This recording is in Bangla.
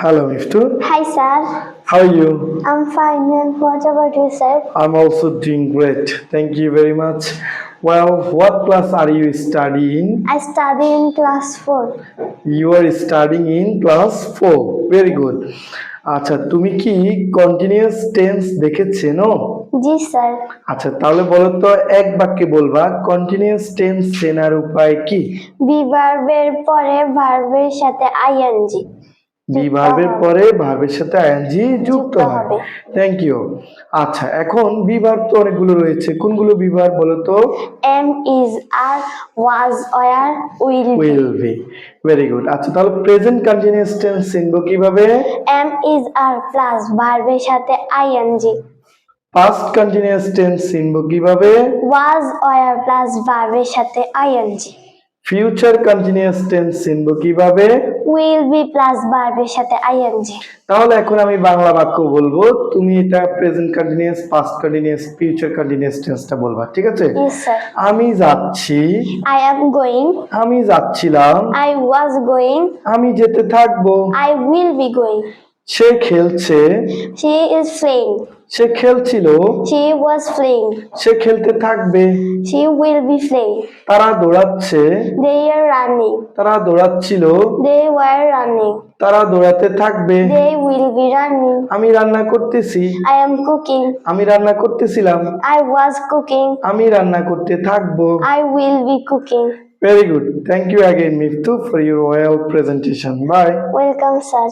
Hello, Miftu. Hi, sir. How are you? I'm fine. And what about you, sir? I'm also doing great. Thank you very much. Well, what class are you studying? I study in class 4. You are studying in class 4. Very good. আচ্ছা তুমি কি কন্টিনিউয়াস টেন্স দেখেছেনো জি স্যার আচ্ছা তাহলে বলো তো এক বাক্যে বলবা কন্টিনিউয়াস টেন্স চেনার উপায় কি বি ভার্বের পরে ভার্বের সাথে আইএনজি বি ভার্বের পরে ভার্বের সাথে আইএনজি যুক্ত হয় হবে। থ্যাংক ইউ আচ্ছা এখন বি ভার্ব তো অনেকগুলো রয়েছে। কোনগুলো বি ভার্ব বলো তো? Am is are was were will will be very good আচ্ছা তাহলে প্রেজেন্ট কন্টিনিউয়াস টেন্স চিনবো কীভাবে? এম ইজ আর প্লাস ভার্বের সাথে আইএনজি পাস্ট কন্টিনিউয়াস টেন্স চিনবো কীভাবে? ওয়াজ ওয়ার প্লাস ভার্বের সাথে আইএনজি ফিউচার কন্টিনিউয়াস টেন্স চিনবো কীভাবে? উইল বি প্লাস ভার্বের সাথে আইএনজি তাহলে এখন আমি বাংলা বাক্য বলব। তুমি এটা present continuous past continuous future continuous টেন্সটা বলবা ঠিক আছে? আমি যাচ্ছি। আই এম গোয়িং আমি যাচ্ছিলাম। আই ওয়াজ গোয়িং আমি যেতে থাকব। আই উইল বি গোয়িং সে খেলছে শি ইজ প্লেইং সে খেলছিল শি ওয়াজ প্লেইং সে খেলতে থাকবে She will be playing. তারা দৌড়াচ্ছে They are running. তারা দৌড়াচ্ছিল They were running. তারা দৌড়াতে থাকবে They will be running. আমি রান্না করতেছি I am cooking. আমি রান্না করতেছিলাম I was cooking. আমি রান্না করতে থাকব I will be cooking. Very good thank you again Miftu for your well presentation bye Welcome, sir.